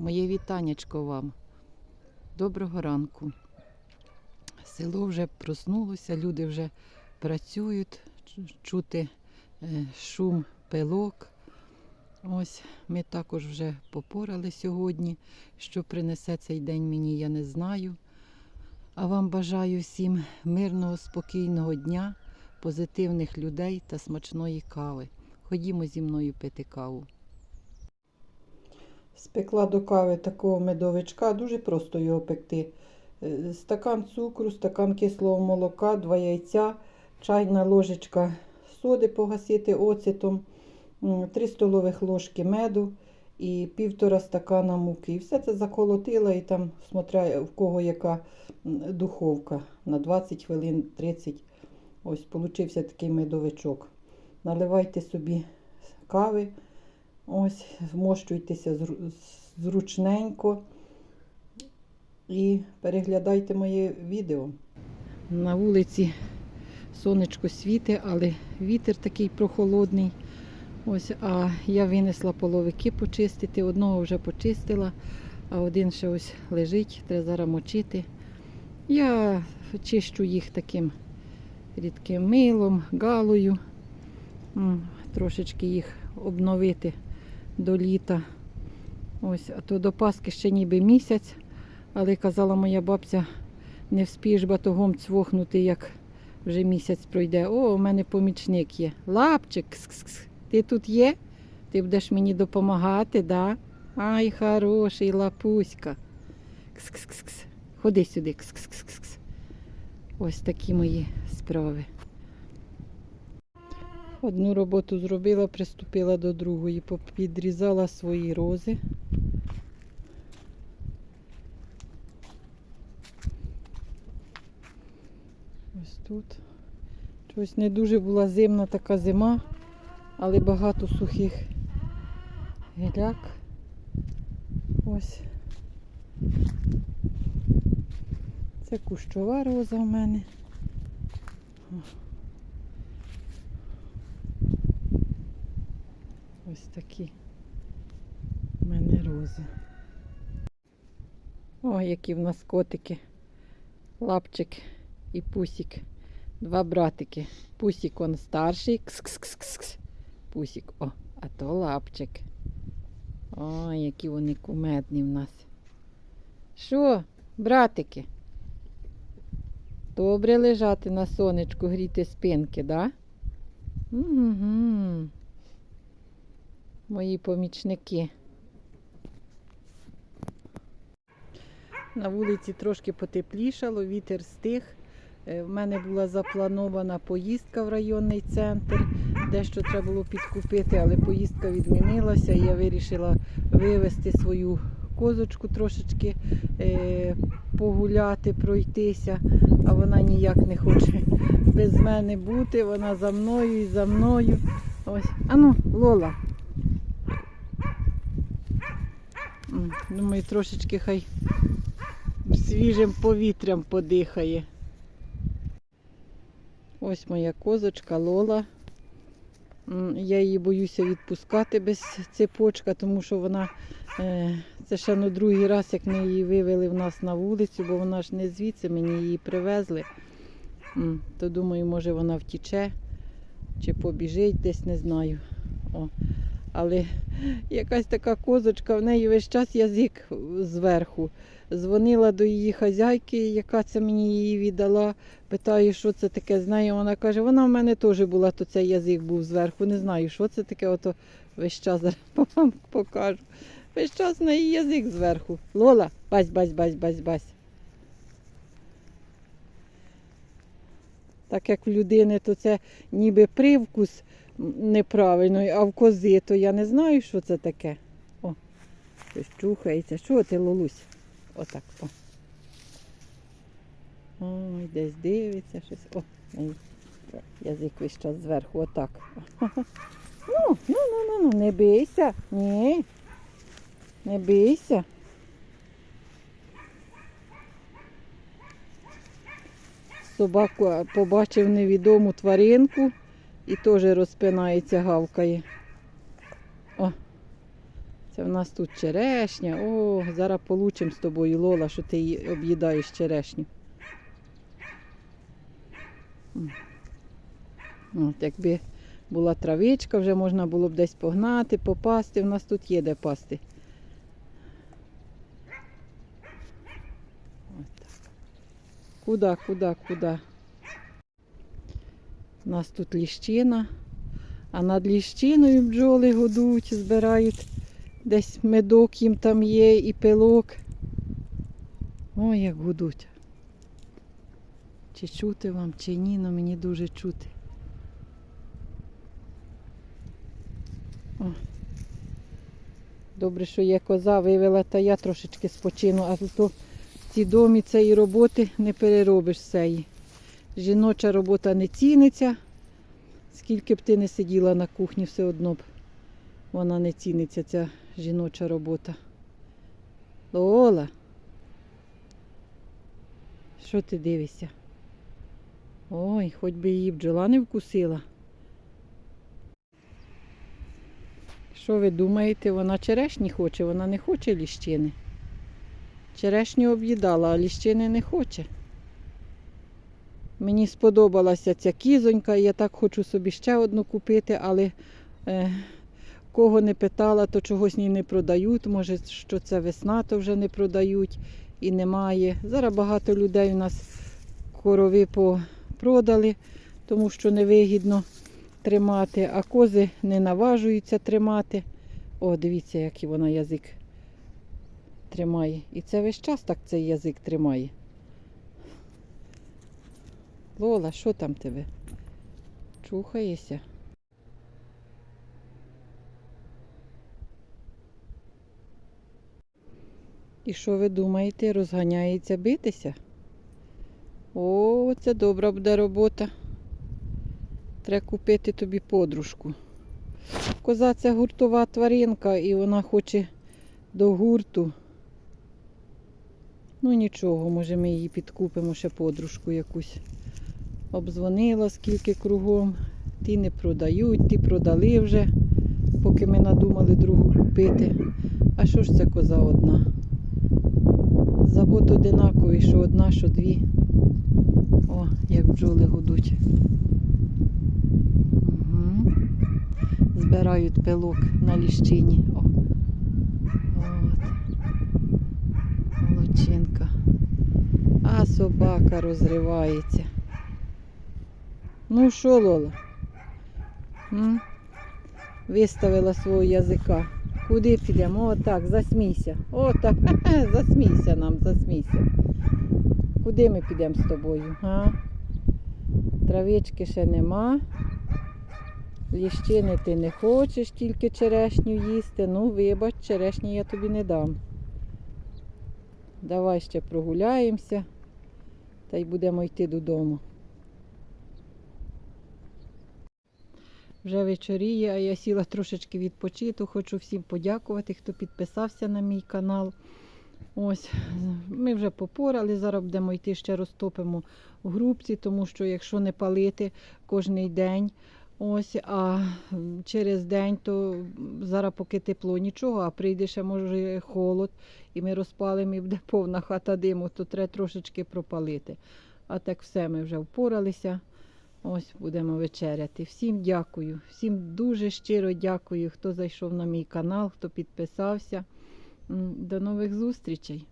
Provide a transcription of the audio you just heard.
Моє вітаннячко вам. Доброго ранку. Село вже проснулося, люди вже працюють, чути е, шум пилок. Ось ми також вже попорали сьогодні. Що принесе цей день мені, я не знаю. А вам бажаю всім мирного, спокійного дня, позитивних людей та смачної кави. Ходімо зі мною пити каву. Спекла до кави такого медовичка, дуже просто його пекти. Е, Стакан цукру, стакан кислого молока, два яйця, чайна ложечка соди погасити оцетом, м, три столових ложки меду і півтора стакана муки. І все це заколотила і там, смотря в кого яка духовка, на 20 хвилин 30. Ось получився такий медовичок. Наливайте собі кави. Ось, вмощуйтеся зручненько і переглядайте моє відео. На вулиці сонечко світить, але вітер такий прохолодний. Ось, а я винесла половики почистити. Одного вже почистила, а один ще ось лежить, треба зараз мочити. Я чищу їх таким рідким милом, галою. Трошечки їх обновити до літа. Ось, а то до Пасхи ще ніби місяць, але казала моя бабця, не вспієш батогом цвохнути, як вже місяць пройде. О, у мене помічник є. Лапчик, кс-кс-кс. ти тут є? Ти будеш мені допомагати, да? Ай, хороший лапуська. Кс-кс-кс. Ходи сюди. Кс-кс-кс. Ось такі мої справи. Одну роботу зробила, приступила до другої, підрізала свої рози. Ось тут. Щось не дуже була зимна така зима, але багато сухих гіляк. Ось. Це кущова роза в мене. Ось такі в мене рози. О, які в нас котики. Лапчик і пусік. Два братики. Пусік он старший. Кс-кс-кс-кс. Пусік. О, а то лапчик. О, які вони кумедні в нас. Що, братики? Добре лежати на сонечку, гріти спинки, да? Угу. Мої помічники. На вулиці трошки потеплішало, вітер стих. Е, В мене була запланована поїздка в районний центр, дещо треба було підкупити, але поїздка відмінилася. Я вирішила вивезти свою козочку трошечки е, погуляти, пройтися, а вона ніяк не хоче без мене бути. Вона за мною і за мною. Ось. Ану, Лола. М, Думаю, трошечки хай свіжим повітрям подихає. Ось моя козочка Лола. Я її боюся відпускати без цепочка, тому що вона е, це ще на другий раз, як ми її вивели в нас на вулицю, бо вона ж не звідси, мені її привезли. То думаю, може вона втіче чи побіжить десь, не знаю. О. Але якась така козочка, в неї весь час язик зверху. Дзвонила до її хазяйки, яка це мені її віддала. Питаю, що це таке з нею. Вона каже, вона в мене теж була, то цей язик був зверху. Не знаю, що це таке, ото весь час зараз вам покажу. Весь час в неї язик зверху. Лола, бась, бась, бась, бась, бась. Так як в людини, то це ніби привкус неправильний, а в кози, то я не знаю, що це таке. О, щось чухається. Що ти, Лолусь? Отак. О. Ой, десь дивиться щось. О, язик весь час зверху, отак. Ну, ну, ну, ну, ну, не бийся. Ні. Не бийся. Собаку побачив невідому тваринку і теж розпинається, гавкає. О, Це в нас тут черешня. О, зараз получимо з тобою, Лола, що ти її об'їдаєш черешню. От, якби була травичка, вже можна було б десь погнати, попасти. У нас тут є де пасти. От так. Куда, куда, куда? У нас тут ліщина, а над ліщиною бджоли годуть, збирають. Десь медок їм там є і пилок. Ой, як гудуть. Чи чути вам, чи ні, але мені дуже чути. О. Добре, що є коза, вивела, та я трошечки спочину, а то в цій домі цієї роботи не переробиш всеї. Жіноча робота не ціниться. Скільки б ти не сиділа на кухні, все одно б вона не ціниться, ця жіноча робота. Лола. Що ти дивишся? Ой, хоч би її бджола не вкусила. Що ви думаєте, вона черешні хоче, вона не хоче ліщини. Черешню об'їдала, а ліщини не хоче. Мені сподобалася ця кізонька, і я так хочу собі ще одну купити, але е, кого не питала, то чогось не продають. Може, що це весна, то вже не продають і немає. Зараз багато людей у нас корови продали, тому що невигідно тримати, а кози не наважуються тримати. О, дивіться, який вона язик тримає. І це весь час так цей язик тримає. Лола, що там тебе? Чухаєшся? І що ви думаєте, розганяється битися? О, це добра буде робота. Треба купити тобі подружку. Коза це гуртова тваринка і вона хоче до гурту. Ну нічого, може ми її підкупимо ще подружку якусь. Обдзвонила скільки кругом. Ті не продають, ті продали вже, поки ми надумали другу купити. А що ж це коза одна? Забот одинаковий, що одна, що дві. О, як бджоли гудуть. Угу. Збирають пилок на ліщині. О. От. Молодчинка. А собака розривається. Ну що, Лола? М? Виставила свого язика. Куди підемо? О, так, засмійся. О, так, засмійся нам, засмійся. Куди ми підемо з тобою? А? Травички ще нема. Ліщини ти не хочеш тільки черешню їсти. Ну, вибач, черешні я тобі не дам. Давай ще прогуляємося та й будемо йти додому. Вже вечоріє, а я сіла трошечки відпочити. Хочу всім подякувати, хто підписався на мій канал. Ось, ми вже попорали, зараз будемо йти ще розтопимо в грубці, тому що якщо не палити кожен день, ось, а через день, то зараз поки тепло, нічого, а прийде ще може холод, і ми розпалимо, і буде повна хата диму, то треба трошечки пропалити. А так все, ми вже впоралися. Ось будемо вечеряти. Всім дякую, всім дуже щиро дякую, хто зайшов на мій канал, хто підписався. До нових зустрічей!